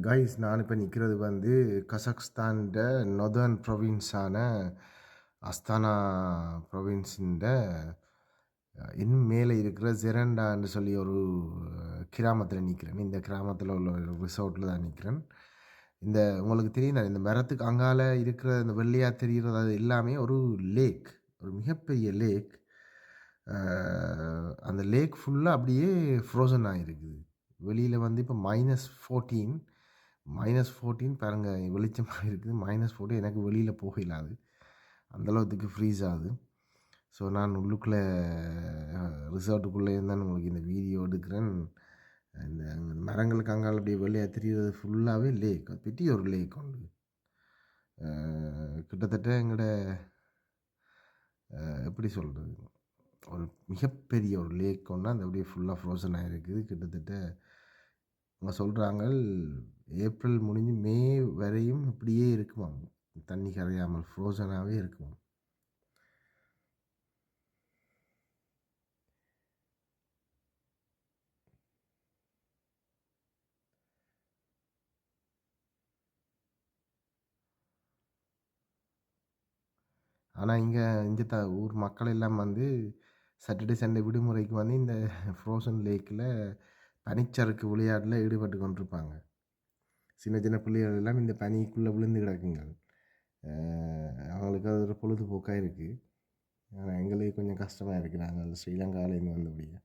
Guys நான் இப்போ நிற்கிறது வந்து கசக்ஸ்தான்ட நொதர்ன் ப்ரொவின்ஸான அஸ்தானா ப்ரொவின்ஸின்ட இன்னும் மேலே இருக்கிற ஜெரண்டான்னு சொல்லி ஒரு கிராமத்தில் நிற்கிறேன் இந்த கிராமத்தில் உள்ள ஒரு ரிசோர்ட்டில் தான் நிற்கிறேன் இந்த உங்களுக்கு தெரியும் இந்த மரத்துக்கு அங்கால இருக்கிற இந்த வெள்ளையாக தெரிகிறது அது எல்லாமே ஒரு லேக் ஒரு மிகப்பெரிய லேக் அந்த லேக் ஃபுல்லாக அப்படியே ஃப்ரோசன் ஆகிருக்குது வெளியில் வந்து இப்போ மைனஸ் ஃபோர்டீன் மைனஸ் ஃபோர்டீன் பாருங்கள் வெளிச்சமாக இருக்குது. மைனஸ் ஃபோர்டீன் எனக்கு வெளியில் போக இல்லாது அந்தளவுக்கு ஃப்ரீஸ் ஆகுது. ஸோ நான் உள்ளுக்குள்ளே ரிசார்ட்டுக்குள்ளே இருந்தால் உங்களுக்கு இந்த வீடியோ எடுக்கிறேன். இந்த மரங்களுக்கு அங்கால் அப்படியே வெளியே தெரிகிறது ஃபுல்லாகவே லேக் பெட்டி ஒரு லேக் உண்டு. கிட்டத்தட்ட எங்களோட எப்படி சொல்கிறது ஒரு மிகப்பெரிய ஒரு லேக் ஒன்று அந்த அப்படியே ஃபுல்லாக ஃப்ரோசன் ஆகிருக்குது கிட்டத்தட்ட அவங்க சொல்கிறாங்க ஏப்ரல் முடிஞ்சு மே வரையும் இப்படியே இருக்குமாம். தண்ணி கரையாமல் ஃப்ரோசனாகவே இருக்குமாம். ஆனால் இங்கே இங்கே த ஊர் மக்கள் எல்லாம் வந்து சாட்டர்டே சண்டே விடுமுறைக்கு வந்து இந்த ஃப்ரோசன் லேக்கில் பனிச்சறுக்கு விளையாட்டில் ஈடுபட்டு கொண்டிருப்பாங்க. சின்ன சின்ன பிள்ளைகள் எல்லாம் இந்த பனிக்குள்ளே விழுந்து கிடக்குங்க அவங்களுக்கு அது ஒரு பொழுதுபோக்காக இருக்குது ஆனால் எங்களுக்கு கொஞ்சம் கஷ்டமாக இருக்குது நாங்கள் ஸ்ரீலங்காவிலேருந்து வந்தபடியே.